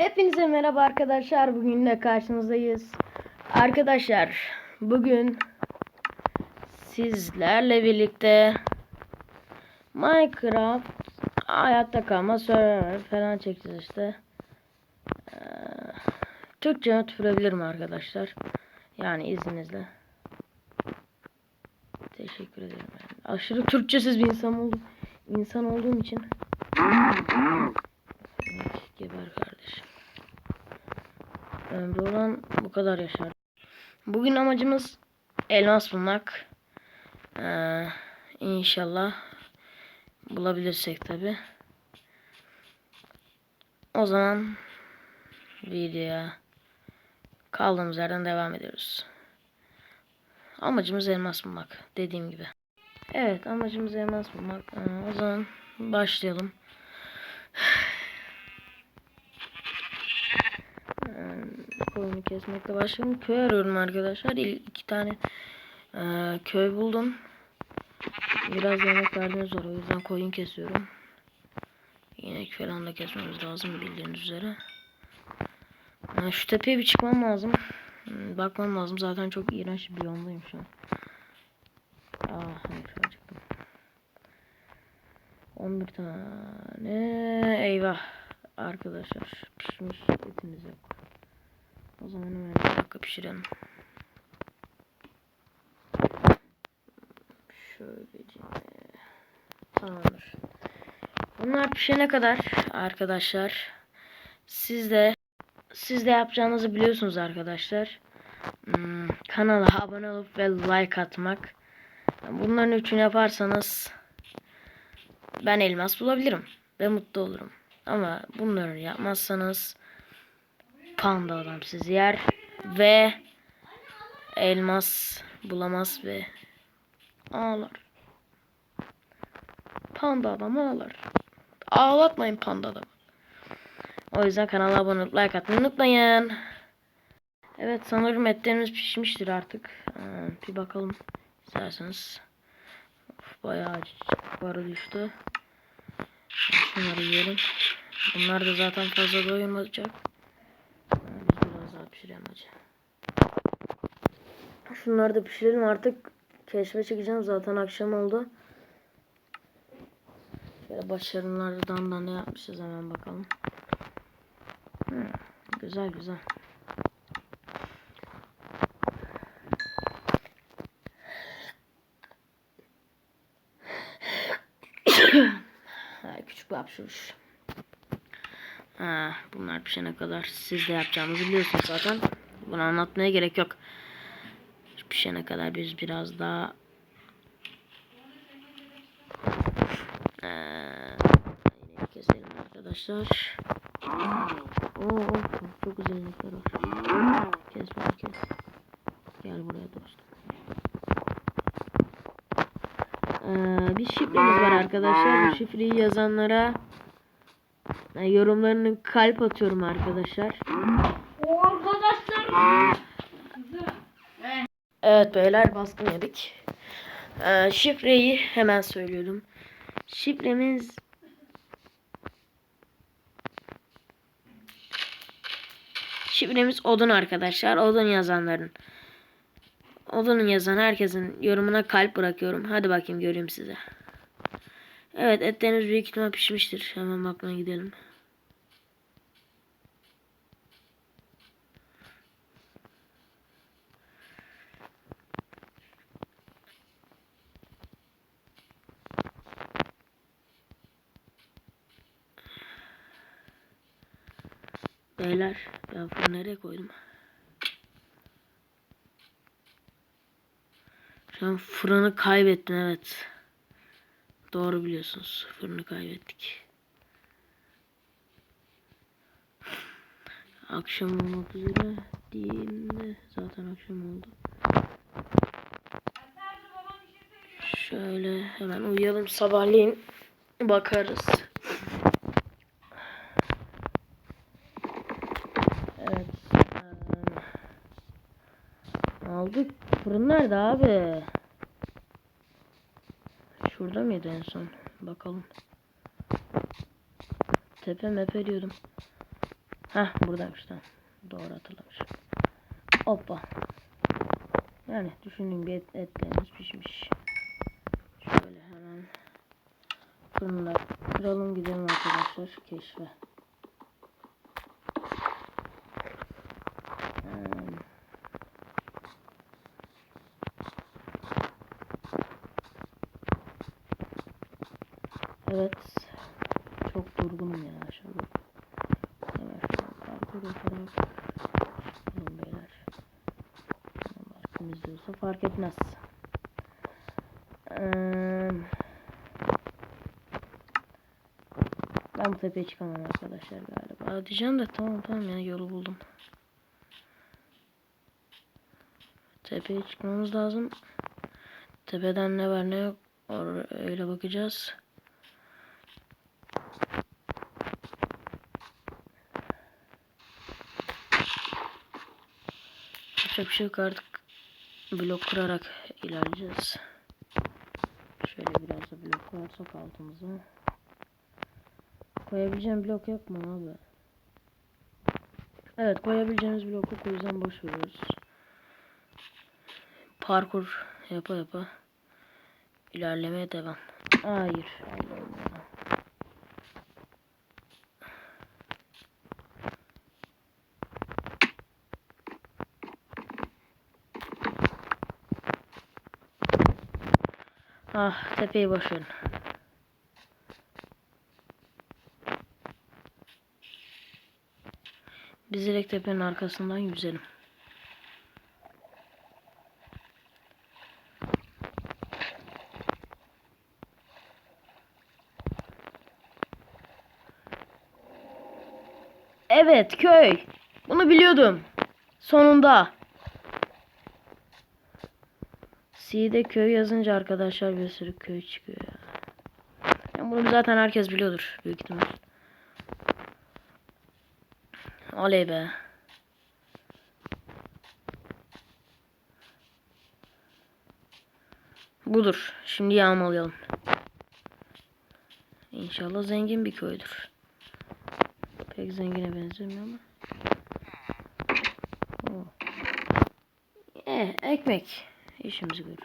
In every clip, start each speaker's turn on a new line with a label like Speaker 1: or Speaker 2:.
Speaker 1: Hepinize merhaba arkadaşlar. Bugün de karşınızdayız. Arkadaşlar bugün sizlerle birlikte Minecraft hayatta kalma server falan çekeceğiz işte. Ee, Türkçe tüfürebilirim arkadaşlar. Yani izninizle. Teşekkür ederim. Yani aşırı Türkçesiz bir insan oldum. insan olduğum için. Evet, Geber kardeşim. Ömrü olan bu kadar yaşar. Bugün amacımız elmas bulmak. Ee, inşallah bulabilirsek tabi. O zaman videoya kaldığımız yerden devam ediyoruz. Amacımız elmas bulmak dediğim gibi. Evet amacımız elmas bulmak. Ee, o zaman başlayalım. Ee, koyunu kesmekle başladım. Köy arıyorum arkadaşlar. İl- iki tane e, köy buldum. Biraz yemek verdiğiniz var. O yüzden koyun kesiyorum. İnek falan da kesmemiz lazım bildiğiniz üzere. Ha, şu tepeye bir çıkmam lazım. Hmm, Bakmam lazım. Zaten çok iğrenç bir biyomdayım şu an. Ah, hayır, acıktım. 11 tane. Eyvah. Arkadaşlar pişmiş etimiz yok. O zaman hemen bir dakika pişirelim. Şöylece. Tamamdır. Bunlar pişene kadar arkadaşlar siz de siz de yapacağınızı biliyorsunuz arkadaşlar. Hmm, kanala abone olup ve like atmak. Bunların üçünü yaparsanız ben elmas bulabilirim ve mutlu olurum. Ama bunları yapmazsanız panda adam sizi yer ve elmas bulamaz ve ağlar. Panda adam ağlar. Ağlatmayın panda adamı. O yüzden kanala abone olup like atmayı unutmayın. Evet sanırım etlerimiz pişmiştir artık. Ee, bir bakalım isterseniz. Of, bayağı para düştü. Şunları yiyelim. Bunlar da zaten fazla doyurmayacak. Pişirelim hacı. Şunları da pişirelim artık. Keşfe çekeceğim zaten akşam oldu. Şöyle başarılardan da ne yapmışız hemen bakalım. Hmm, güzel güzel. Küçük bir hapşuruş. Ha, bunlar pişene kadar siz de yapacağınızı biliyorsunuz zaten. Bunu anlatmaya gerek yok. Pişene kadar biz biraz daha ee, keselim arkadaşlar. Oo, çok güzel inekler var. Kes bunu kes. Gel buraya dostum. Ee, bir şifremiz var arkadaşlar. Bu şifreyi yazanlara e, yorumlarını kalp atıyorum arkadaşlar.
Speaker 2: Arkadaşlar.
Speaker 1: Evet beyler baskın yedik. Ee, şifreyi hemen söylüyorum. Şifremiz Şifremiz odun arkadaşlar. Odun yazanların. Odun yazan herkesin yorumuna kalp bırakıyorum. Hadi bakayım göreyim size. Evet etleriniz büyük ihtimal pişmiştir. Hemen bakmaya gidelim. Beyler ya fırını nereye koydum? Şu an fırını kaybettim evet. Doğru biliyorsunuz. Fırını kaybettik. Akşam olmak üzere diyeyim de zaten akşam oldu. Şöyle hemen uyuyalım sabahleyin bakarız. Evet. aldık. Fırın nerede abi? Şurada mıydı en son? Bakalım. Tepe mepe diyordum. Heh buradaymış tamam. Doğru hatırlamışım. Hoppa. Yani düşündüğüm bir et, etlerimiz pişmiş. Şöyle hemen fırında kıralım gidelim arkadaşlar keşfe. Hmm. Evet. Çok durgunum ya aşağıda. Hemen şöyle parkur yaparak gidelim beyler. Tamam, Arkamızda olsa fark etmez. Eee, Ben bu tepeye çıkamam arkadaşlar galiba. Diyeceğim de tamam tamam ya yolu buldum. Tepeye çıkmamız lazım. Tepeden ne var ne yok öyle bakacağız. Yapacak bir şey artık. Blok kurarak ilerleyeceğiz. Şöyle biraz da blok koyarsak altımıza. Koyabileceğim blok yok mu abi? Evet koyabileceğimiz blok yok o yüzden boş veriyoruz. Parkur yapa yapa ilerlemeye devam. Hayır. Allah'ım ya. Ah tepeyi boş verin. Biz direkt tepenin arkasından yüzelim. Evet köy. Bunu biliyordum. Sonunda. C'de köy yazınca arkadaşlar bir sürü köy çıkıyor ya. Yani bunu zaten herkes biliyordur büyük ihtimal. Oley be. Budur. Şimdi yağmalayalım. İnşallah zengin bir köydür. Pek zengine benzemiyor ama. Oo. Eh, ekmek. İşimizi görür.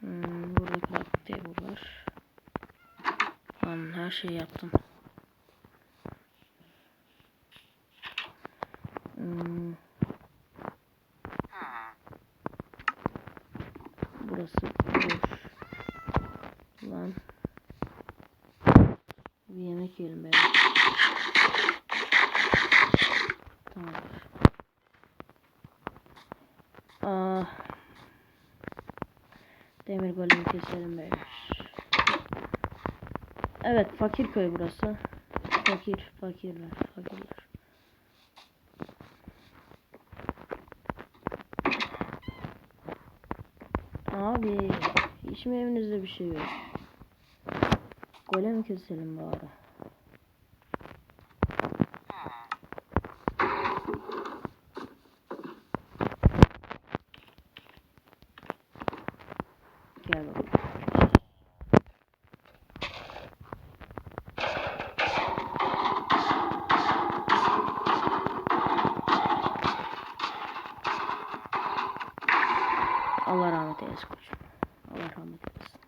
Speaker 1: Hmm, burada craft table var. Lan her şeyi yaptım. Hmm. Burası boş. Lan. Bir yemek yiyelim be. Tamamdır. Aa. Demir golemi keselim beyler. Evet fakir köy burası. Fakir fakirler fakirler. Abi hiç mi evinizde bir şey yok? Golem keselim bari. Gel bakalım. Allah rahmet eylesin koçum. Allah rahmet eylesin.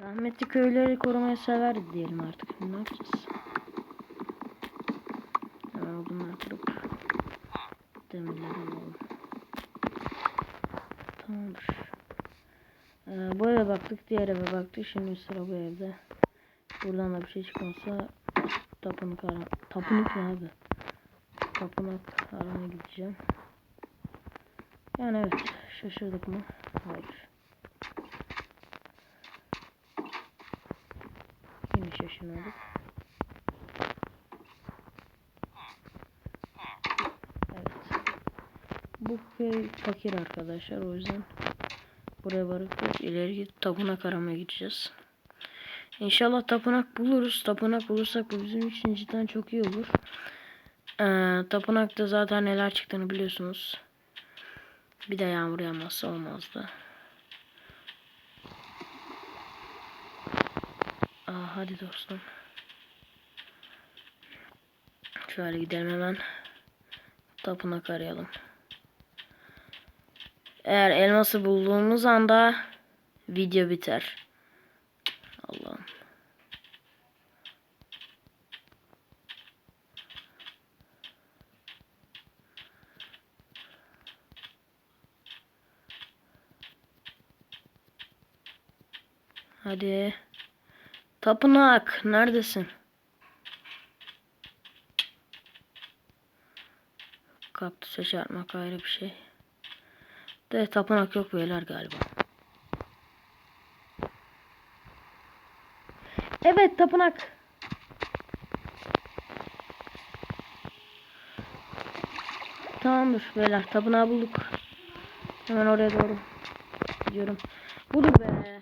Speaker 1: Rahmetli köyleri korumayı severdi diyelim artık. Ne yapacağız? Hemen bunları kırıp demirleri alalım. Tamamdır. Ee, bu eve baktık, diğer eve baktık. Şimdi sıra bu evde. Buradan da bir şey çıkmazsa tapınık ara... Tapınık ne abi? Tapınak aramaya gideceğim. Yani evet. Şaşırdık mı? Hayır. Yine şaşırmadık. Evet. Bu köy fakir arkadaşlar. O yüzden buraya varıp ileri gidip tapınak aramaya gideceğiz. İnşallah tapınak buluruz. Tapınak bulursak bu bizim için cidden çok iyi olur. Ee, tapınakta zaten neler çıktığını biliyorsunuz. Bir de yağmur yağmazsa olmazdı. Aa, hadi dostum. Şöyle gidelim hemen. Tapınak arayalım. Eğer elması bulduğumuz anda video biter. Allah'ım. Hadi. Tapınak neredesin? Kaktüse çarpmak ayrı bir şey. De tapınak yok beyler galiba. Evet tapınak. Tamamdır beyler tapınağı bulduk. Hemen oraya doğru gidiyorum. Budur be.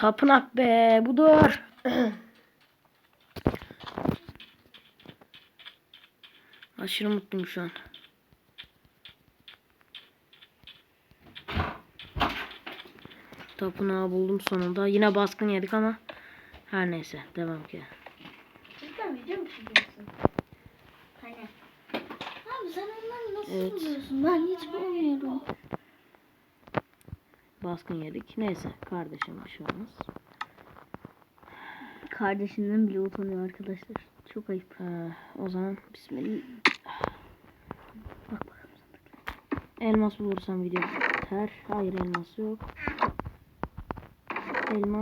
Speaker 1: Tapınak be budur. Aşırı mutluyum şu an. Tapınağı buldum sonunda. Yine baskın yedik ama her neyse devam ki.
Speaker 2: Cidden video mu çekiyorsun? Hani. Abi sen onları nasıl
Speaker 1: Evet.
Speaker 2: buluyorsun? Ben hiç bilmiyorum.
Speaker 1: Baskın yedik. Neyse kardeşim bir şey olmaz.
Speaker 2: Kardeşinden bile utanıyor arkadaşlar. Çok ayıp.
Speaker 1: Ee, o zaman bismillah. Bak bakalım. Elmas bulursam video biter. Hayır elmas yok. Elmas